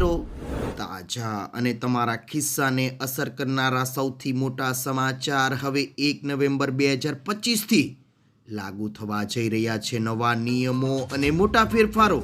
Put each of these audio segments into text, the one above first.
મિત્રો, તાજા અને તમારા ખિસ્સાને અસર કરનારા સૌથી મોટા સમાચાર હવે એક નવેમ્બર બે હજાર પચીસથી લાગુ થવા જઈ રહ્યા છે. નવા નિયમો અને મોટા ફેરફારો.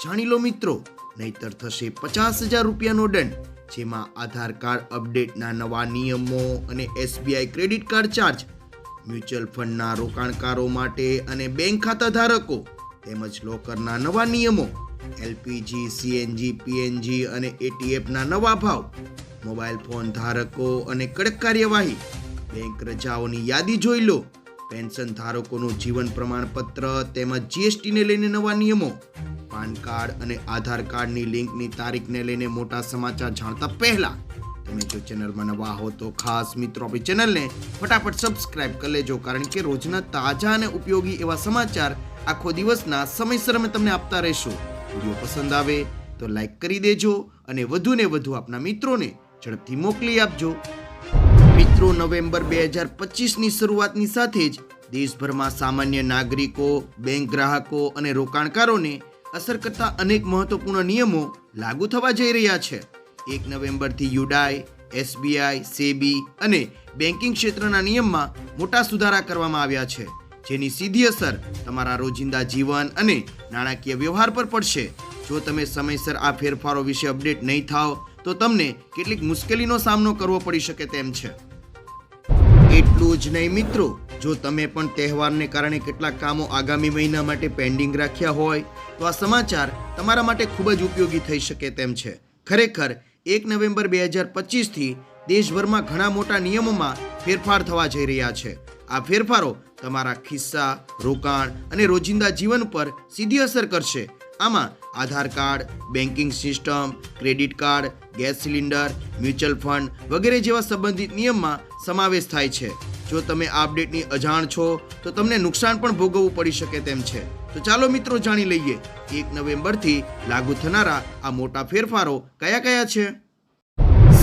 જાણી લો મિત્રો, નહીતર થશે પચાસ હજાર રૂપિયાનો દંડ, જેમાં આધાર કાર્ડ અપડેટના નવા નિયમો અને SBI credit card charge, mutual ફંડના રોકાણકારો માટે અને બેંક ખાતા ધારકો તેમજ લોકરના નવા નિયમો એલપીજી, સીએનજી, પીએનજી અને એટીએફના નવા ભાવ, મોબાઈલ ફોન ધારકો અને કડક કાર્યવાહી, બેંક રજાઓની યાદી જોઈ લો, પેન્શન ધારકોનું જીવન પ્રમાણપત્ર તેમજ જીએસટીને લઈને નવા નિયમો, પાન કાર્ડ અને આધાર કાર્ડની લિંકની તારીખને લઈને મોટા સમાચાર જાણતા પહેલા, તમે જો ચેનલમાં નવા હો તો ખાસ મિત્રો આપણી ચેનલને ફટાફટ સબસ્ક્રાઇબ કરી લેજો, કારણ કે રોજના તાજા અને ઉપયોગી એવા સમાચાર આખો દિવસના સમયસર અમે તમને આપતા રહીશું. વીડિયો પસંદ આવે તો લાઈક કરી દેજો અને વધુને વધુ આપના મિત્રોને ઝડપથી મોકલી આપજો. મિત્રો, નવેમ્બર બે હજાર પચીસની શરૂઆતની સાથે જ દેશભરમાં સામાન્ય નાગરિકો, બેંક ગ્રાહકો અને રોકાણકારોને અસર કરતા અનેક મહત્વપૂર્ણ નિયમો લાગુ થવા જઈ રહ્યા છે. એક નવેમ્બરથી યુડાઈ, એસબીઆઈ, સેબી અને બેન્કિંગ ક્ષેત્રના નિયમમાં મોટા સુધારા કરવામાં આવ્યા છે. જેની સીધી અસર તમારા રોજિંદા જીવન અને નાણાકીય વ્યવહાર પર પડશે. જો તમે સમયસર આ ફેરફારો વિશે અપડેટ નહીં થાવ, તો તમને કેટલીક મુશ્કેલીનો સામનો કરવો પડી શકે તેમ છે. એટલું જ નહીં મિત્રો, જો તમે પણ તહેવારને કારણે કેટલાક કામો આગામી મહિના માટે પેન્ડિંગ રાખ્યા હોય, તો આ સમાચાર તમારા માટે ખૂબ જ ઉપયોગી થઈ શકે તેમ છે. ખરેખર, એક નવેમ્બર બે હજાર પચીસથી દેશભરમાં ઘણા મોટા નિયમોમાં ફેરફાર થવા જઈ રહ્યા છે. આ ફેરફારો તમારા ખિસ્સા, રોકાણ અને રોજિંદા જીવન પર સીધી અસર કરશે. આમાં Aadhaar card banking system, credit card, gas cylinder, mutual fund વગેરે જેવા સંબંધિત નિયમમાં સમાવેશ થાય છે. જો તમે આ અપડેટની અજાણ છો, તો તમને નુકસાન પણ ભોગવવું પડી શકે તેમ છે. તો ચાલો મિત્રો જાણી લઈએ, એક નવેમ્બરથી લાગુ થનારા આ મોટા ફેરફારો કયા કયા છે?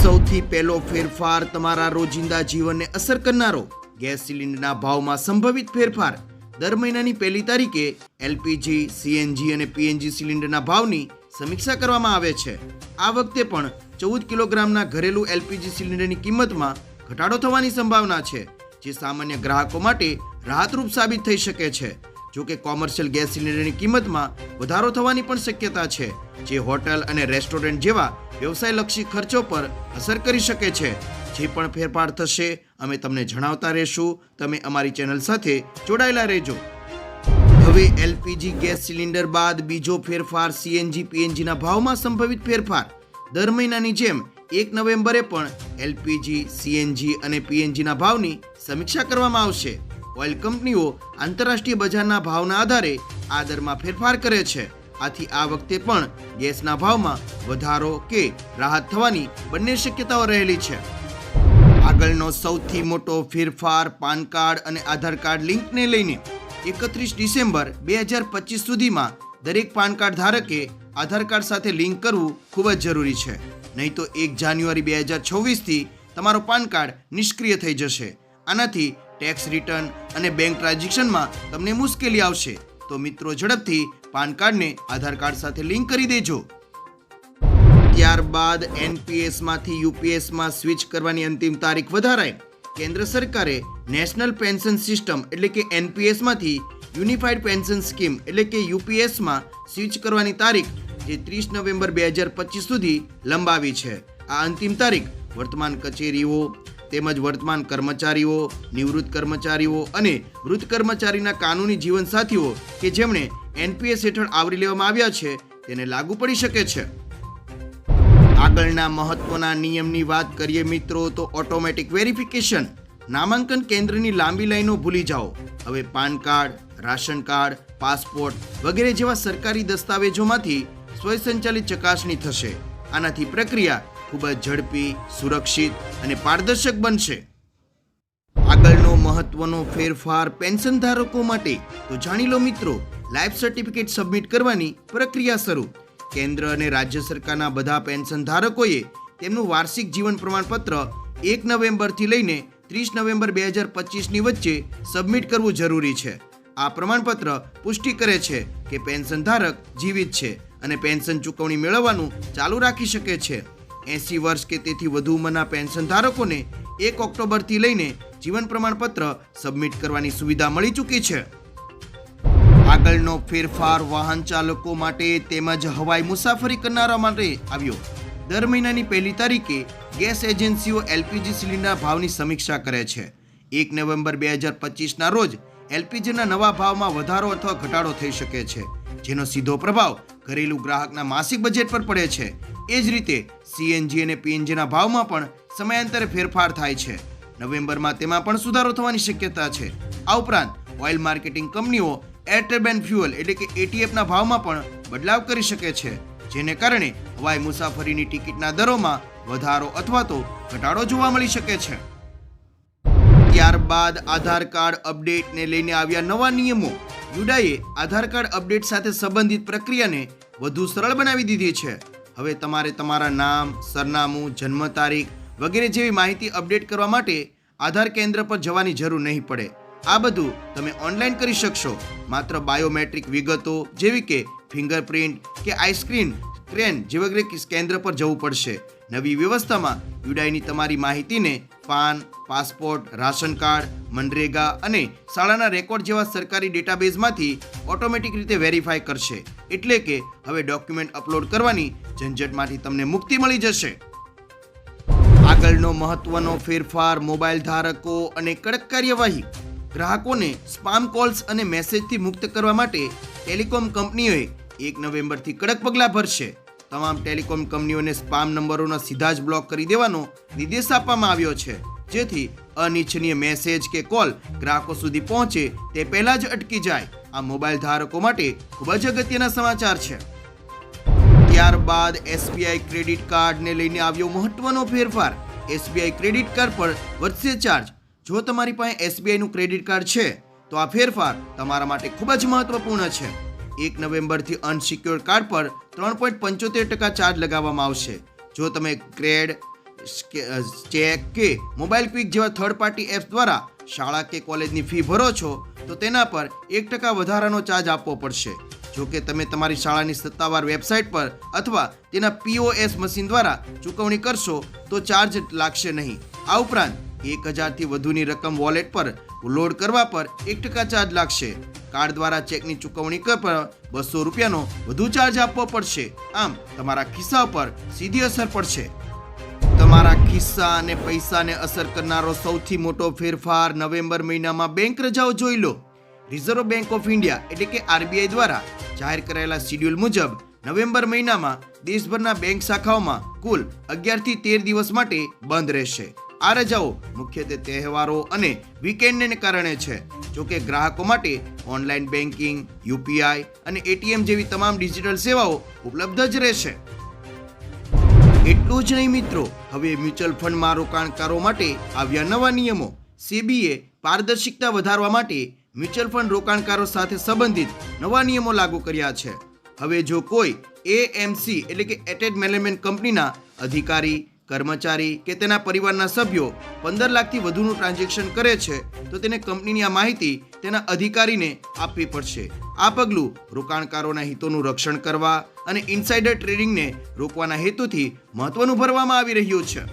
સૌથી પહેલો ફેરફાર તમારા રોજિંદા જીવનને અસર કરનારો ગેસ સિલિન્ડરના ભાવમાં સંભવિત ફેરફાર. દર મહિનાની પહેલી તારીખે એલપીજી, સીએનજી અને પીએનજી સિલિન્ડરના ભાવની સમીક્ષા કરવામાં આવે છે. આ વખતે પણ ચૌદ કિલોગ્રામના ઘરેલું એલપીજી સિલિન્ડરની કિંમતમાં ઘટાડો થવાની સંભાવના છે, જે સામાન્ય ગ્રાહકો માટે રાહતરૂપ સાબિત થઈ શકે છે. જો કે કોમર્શિયલ ગેસ સિલિન્ડરની કિંમતમાં વધારો થવાની પણ શક્યતા છે, જે હોટલ અને રેસ્ટોરન્ટ જેવા વ્યવસાયલક્ષી ખર્ચો પર અસર કરી શકે છે. જે પણ ફેરફાર થશે, અમે તમને જણાવતા રહેશું. તમે અમારી ચેનલ સાથે જોડાયેલા રહેજો. હવે એલપીજી ગેસ સિલિન્ડર બાદ બીજો ફેરફાર સીએનજી પીએનજીના ભાવમાં સંભવિત ફેરફાર. દર મહિનાની જેમ એક નવેમ્બરે પણ એલપીજી, સીએનજી અને પીએનજીના ભાવની સમીક્ષા કરવામાં આવશે. ઓઇલ કંપનીઓ આંતરરાષ્ટ્રીય બજારના ભાવના આધારે આ દરમાં ફેરફાર કરે છે. આથી આ વખતે પણ ગેસના ભાવમાં વધારો કે રાહત થવાની બંને શક્યતાઓ રહેલી છે. આગળનો સૌથી મોટો ફેરફાર પાન કાર્ડ અને આધાર કાર્ડ લિંકને લઈને એકત્રીસ ડિસેમ્બર બે હજાર પચીસ સુધીમાં દરેક પાન કાર્ડ ધારકે આધાર કાર્ડ સાથે લિંક કરવું ખૂબ જ જરૂરી છે. નહીં તો એક જાન્યુઆરી બે હજાર છવ્વીસથી તમારો પાન કાર્ડ નિષ્ક્રિય થઈ જશે. આનાથી ટેક્સ રિટર્ન અને બેંક ટ્રાન્ઝેક્શનમાં તમને મુશ્કેલી આવશે. તો મિત્રો ઝડપથી પાન કાર્ડને આધાર કાર્ડ સાથે લિંક કરી દેજો. ત્યારબાદ એનપીએસમાંથી, યુપીએસમાં સ્વિચ કરવાની અંતિમ તારીખ વધારાઈ કેન્દ્ર સરકારે નેશનલ પેન્શન સિસ્ટમ એટલે કે એનપીએસમાંથી યુનિફાઈડ પેન્શન સ્કીમ એટલે કે યુપીએસમાં સ્વિચ કરવાની તારીખ જે ત્રીસ નવેમ્બર બે હજાર પચીસ સુધી લંબાવી છે. આ અંતિમ તારીખ વર્તમાન કચેરીઓ, તેમજ વર્તમાન કર્મચારીઓ, નિવૃત્ત કર્મચારીઓ અને વૃદ્ધ કર્મચારીના કાનૂની જીવનસાથીઓ કે જેમણે એનપીએસ હેઠળ આવરી લેવામાં આવ્યા છે, તેને લાગુ પડી શકે છે. આગળના મહત્વના નિયમની વાત કરીએ મિત્રો, તો ઓટોમેટિક વેરિફિકેશન નામાંકન કેન્દ્રની લાંબી લાઈનો ભૂલી જાઓ. હવે PAN card, ration card, passport વગેરે જેવા સરકારી દસ્તાવેજોમાંથી સ્વયંસંચાલિત ચકાસણી થશે. આનાથી પ્રક્રિયા ખૂબ જ ઝડપી, સુરક્ષિત અને પારદર્શક બનશે. આગળનો મહત્વનો ફેરફાર પેન્શન ધારકો માટે. તો જાણી લો મિત્રો, લાઈફ સર્ટિફિકેટ સબમિટ કરવાની પ્રક્રિયા શરૂ. કેન્દ્ર અને રાજ્ય સરકારના બધા પેન્શન ધારકોએ તેમનું વાર્ષિક જીવન પ્રમાણપત્ર એક નવેમ્બરથી લઈને ત્રીસ નવેમ્બર બે હજાર પચીસની વચ્ચે સબમિટ કરવું જરૂરી છે. આ પ્રમાણપત્ર પુષ્ટિ કરે છે કે પેન્શન ધારક જીવિત છે અને પેન્શન ચૂકવણી મેળવવાનું ચાલુ રાખી શકે છે. એંસી વર્ષ કે તેથી વધુ ઉંમરના પેન્શન ધારકોને એક ઓક્ટોબરથી લઈને જીવન પ્રમાણપત્ર સબમિટ કરવાની સુવિધા મળી ચૂકી છે. આગળનો ફેરફાર વાહન ચાલકો માટે તેમજ હવાઈ મુસાફરી કરનારા માટે આવ્યો. દર મહિનાની પહેલી તારીખે ગેસ એજન્સીઓ એલપીજી સિલિન્ડર ભાવની સમીક્ષા કરે છે. એક નવેમ્બર બે હજાર પચીસના રોજ એલપીજીના નવા ભાવમાં વધારો અથવા ઘટાડો થઈ શકે છે, જેનો સીધો પ્રભાવ ઘરેલું ગ્રાહકના માસિક બજેટ પર પડે છે. એ જ રીતે સીએનજી અને પીએનજીના ભાવમાં પણ સમયાંતરે ફેરફાર થાય છે. નવેમ્બરમાં તેમાં પણ સુધારો થવાની શક્યતા છે. આ ઉપરાંત ઓઇલ માર્કેટિંગ કંપનીઓ એરટેરબેન ફ્યુઅલ એટલે કે એટીએફના ભાવમાં પણ બદલાવ કરી શકે છે, જેને કારણે હવાઈ મુસાફરીની ટિકિટના દરોમાં વધારો અથવા તો ઘટાડો જોવા મળી શકે છે. ત્યારબાદ આધાર કાર્ડ અપડેટને લઈને આવ્યા નવા નિયમો. યુડાએ આધાર કાર્ડ અપડેટ સાથે સંબંધિત પ્રક્રિયાને વધુ સરળ બનાવી દીધી છે. હવે તમારે તમારા નામ, સરનામું, જન્મ તારીખ વગેરે જેવી માહિતી અપડેટ કરવા માટે આધાર કેન્દ્ર પર જવાની જરૂર નહીં પડે. આ બધું તમે ઓનલાઈન કરી શકશો. માત્ર બાયોમેટ્રિક વિગતો જેવી કે ફિંગરપ્રિન્ટ કે આઈસ્ક્રીન સ્ક્રેન જેવા કેન્દ્ર પર જવું પડશે. નવી વ્યવસ્થામાં યુડાઈની તમારી માહિતીને PAN, passport, ration card, MNREGA અને શાળાના રેકોર્ડ જેવા સરકારી ડેટાબેઝમાંથી ઓટોમેટિક રીતે વેરીફાઈ કરશે. એટલે કે હવે ડોક્યુમેન્ટ અપલોડ કરવાની ઝંઝટમાંથી તમને મુક્તિ મળી જશે. આગળનો મહત્વનો ફેરફાર મોબાઈલ ધારકો અને કડક કાર્યવાહી. ગ્રાહકોને સ્પામ કોલ્સ અને મેસેજથી મુક્ત કરવા માટે ટેલિકોમ કંપનીઓએ એક નવેમ્બરથી કડક પગલાં ભરશે. તમામ ટેલિકોમ કંપનીઓને સ્પામ નંબરોનો સીધા જ બ્લોક કરી દેવાનો નિર્દેશ આપવામાં આવ્યો છે. જેથી અનિચ્છનીય મેસેજ કે કોલ ગ્રાહકો સુધી પહોંચે તે પહેલા જ અટકી જાય. આ મોબાઈલ ધારકો માટે ખૂબ જ અગત્યના સમાચાર છે. ત્યારબાદ એસબીઆઈ ક્રેડિટ કાર્ડને લઈને આવ્યો મહત્વનો ફેરફાર. એસબીઆઈ ક્રેડિટ કાર્ડ પર વધશે ચાર્જ. જો તમારી પાસે એસબીઆઈનું ક્રેડિટ કાર્ડ છે, તો આ ફેરફાર તમારા માટે ખૂબ જ મહત્વપૂર્ણ છે. એક નવેમ્બરથી અનસિક્યોર્ડ કાર્ડ પર ત્રણ પોઈન્ટ પંચોતેર ટકા ચાર્જ લગાવવામાં આવશે. જો તમે ક્રેડ ચેક કે મોબાઈલ ક્વિક જેવા થર્ડ પાર્ટી એપ્સ દ્વારા શાળા કે કોલેજની ફી ભરો છો, તો તેના પર એક ટકા વધારાનો ચાર્જ આપવો પડશે. જો કે તમે તમારી શાળાની સત્તાવાર વેબસાઇટ પર અથવા તેના પીઓએસ મશીન દ્વારા ચૂકવણી કરશો, તો ચાર્જ લાગશે નહીં. આ ઉપરાંત એક હજારથી વધુની રકમ વોલેટ પર લોડ કરવા પર એક ટકા ચાર્જ લાગશે. કાર્ડ દ્વારા ચેકની ચૂકવણી પર બસો રૂપિયાનો વધુ ચાર્જ આપવો પડશે. આમ, તમારા ખિસ્સા પર સીધી અસર પડશે. તમારા ખિસ્સા અને પૈસાને અસર કરનારો સૌથી મોટો ફેરફાર નવેમ્બર મહિનામાં બેંક રજાઓ જોઈ લો. રિઝર્વ બેંક ઓફ ઇન્ડિયા એટલે કે આરબીઆઈ દ્વારા જાહેર કરાયેલા શિડ્યુલ મુજબ નવેમ્બર મહિનામાં દેશભરના બેંક શાખાઓમાં કુલ અગિયારથી તેર દિવસ માટે બંધ રહેશે. આ રજાઓ મુખ્યત્વે તહેવારો અને વીકેન્ડને કારણે છે. જોકે ગ્રાહકો માટે ઓનલાઈન બેન્કિંગ યુપીઆઈ અને એટીએમ જેવી તમામ ડિજિટલ સેવાઓ ઉપલબ્ધ જ રહેશે. એટલું જ નહીં મિત્રો, હવે મ્યુચ્યુઅલ ફંડમાં રોકાણકારો માટે આવ્યા નવા નિયમો. સેબીએ પારદર્શિકતા વધારવા માટે મ્યુચ્યુઅલ ફંડ રોકાણકારો સાથે સંબંધિત નવા નિયમો લાગુ કર્યા છે. હવે જો કોઈ એએમસી એટલે કે એટેડ મેનેજમેન્ટ કંપનીના અધિકારી કર્મચારી કે તેના પરિવારના સભ્યો પંદર લાખથી વધુનું ટ્રાન્ઝેક્શન કરે છે, તો તેને કંપનીની આ માહિતી તેના અધિકારીને આપવી પડશે. આ પગલું રોકાણકારોના હિતોનું રક્ષણ કરવા અને ઇનસાઇડર ટ્રેડિંગને રોકવાના હેતુથી મહત્વનું ભરવામાં આવી રહ્યું છે.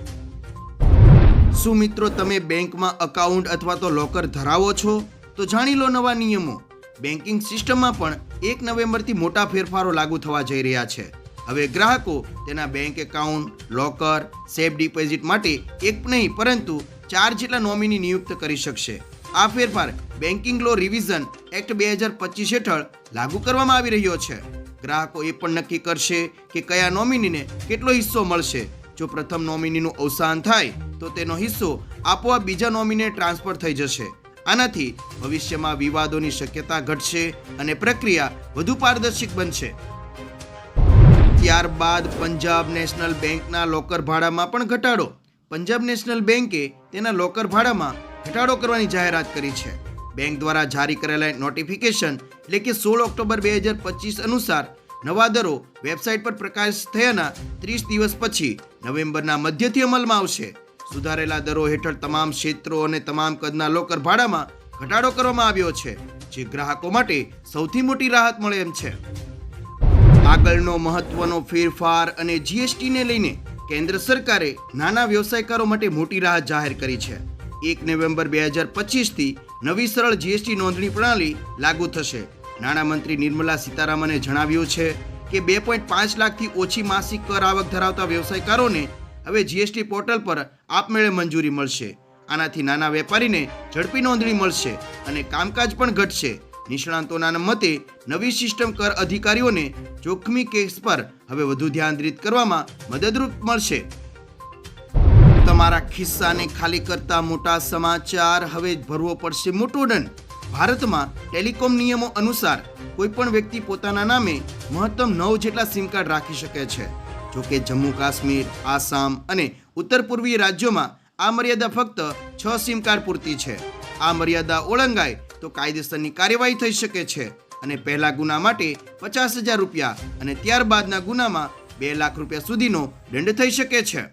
શું મિત્રો તમે બેંકમાં અકાઉન્ટ અથવા તો લોકર ધરાવો છો? તો જાણી લો નવા નિયમો. બેન્કિંગ સિસ્ટમમાં પણ એક નવેમ્બરથી મોટા ફેરફારો લાગુ થવા જઈ રહ્યા છે. હવે ગ્રાહકો તેના bank account locker safe deposit માટે એક નહીં, પરંતુ ચાર જેટલા નોમિની નિયુક્ત કરી શકશે. આ ફેરફાર બેન્કિંગ લો રિવિઝન એક્ટ બે હજાર પચીસ હેઠળ લાગુ કરવામાં આવી રહ્યો છે. ગ્રાહકો એ પણ નક્કી કરશે કે કયા નોમિનીને કેટલો હિસ્સો મળશે. જો પ્રથમ નોમિનીનું અવસાન થાય, તો તેનો હિસ્સો આપોઆપ બીજા નોમિનીને ટ્રાન્સફર થઈ જશે. આનાથી ભવિષ્યમાં વિવાદોની શક્યતા ઘટશે અને પ્રક્રિયા વધુ પારદર્શક બનશે. ત્યારબાદ પંજાબ નેશનલ બેંકના લોકર ભાડામાં પણ ઘટાડો. પંજાબ નેશનલ બેંકે તેના લોકર ભાડામાં ઘટાડો કરવાની જાહેરાત કરી છે. બેંક દ્વારા જારી કરેલા નોટિફિકેશન એટલે કે સોળ ઓક્ટોબર બે હજાર પચીસ અનુસાર નવા દરો વેબસાઇટ પર પ્રકાશિત થયાના ત્રીસ દિવસ પછી નવેમ્બરના મધ્યથી અમલમાં આવશે. સુધારેલા દરો હેઠળ તમામ ક્ષેત્રો અને તમામ કદના લોકર ભાડામાં ઘટાડો કરવામાં આવ્યો છે, જે ગ્રાહકો માટે સૌથી મોટી રાહત મળે એમ છે. આગળનો મહત્વનો ફેરફાર અને જીએસટીને લઈને કેન્દ્ર સરકારે નાના વ્યવસાયકારો માટે મોટી રાહત જાહેર કરી છે. એક નવેમ્બર બે હજાર પચીસથી નવી સરળ જીએસટી નોંધણી પ્રણાલી લાગુ થશે. નાણામંત્રી નિર્મલા સીતારામને જણાવ્યું છે કે બે પોઈન્ટ પાંચ લાખથી ઓછી માસિક કર આવક ધરાવતા વ્યવસાયકારોને હવે જીએસટી પોર્ટલ પર આપમેળે મંજૂરી મળશે. આનાથી નાના વેપારીને ઝડપી નોંધણી મળશે અને કામકાજ પણ ઘટશે. નિષ્ણાંતોના મતે નવી સિસ્ટમ કર અધિકારીઓને જોખમી કેસ પર હવે વધુ ધ્યાન કેન્દ્રિત કરવામાં મદદરૂપ મળશે. તમારા ખિસ્સાને ખાલી કરતા મોટા સમાચાર હવે ભરવો પડશે મોટો દંડ. ભારતમાં ટેલિકોમ નિયમો અનુસાર કોઈપણ વ્યક્તિ પોતાના નામે મહત્તમ નવ જેટલા સિમ કાર્ડ રાખી શકે છે. જોકે જમ્મુ કાશ્મીર, આસામ અને ઉત્તર પૂર્વીય રાજ્યોમાં આ મર્યાદા ફક્ત છ સિમ કાર્ડ પૂરતી છે. આ મર્યાદા ઓળંગાય તો કાયદેસરની કાર્યવાહી થઈ શકે છે અને પહેલા ગુના માટે પચાસ હજાર રૂપિયા અને ત્યારબાદના ગુનામાં બે લાખ રૂપિયા સુધીનો દંડ થઈ શકે છે.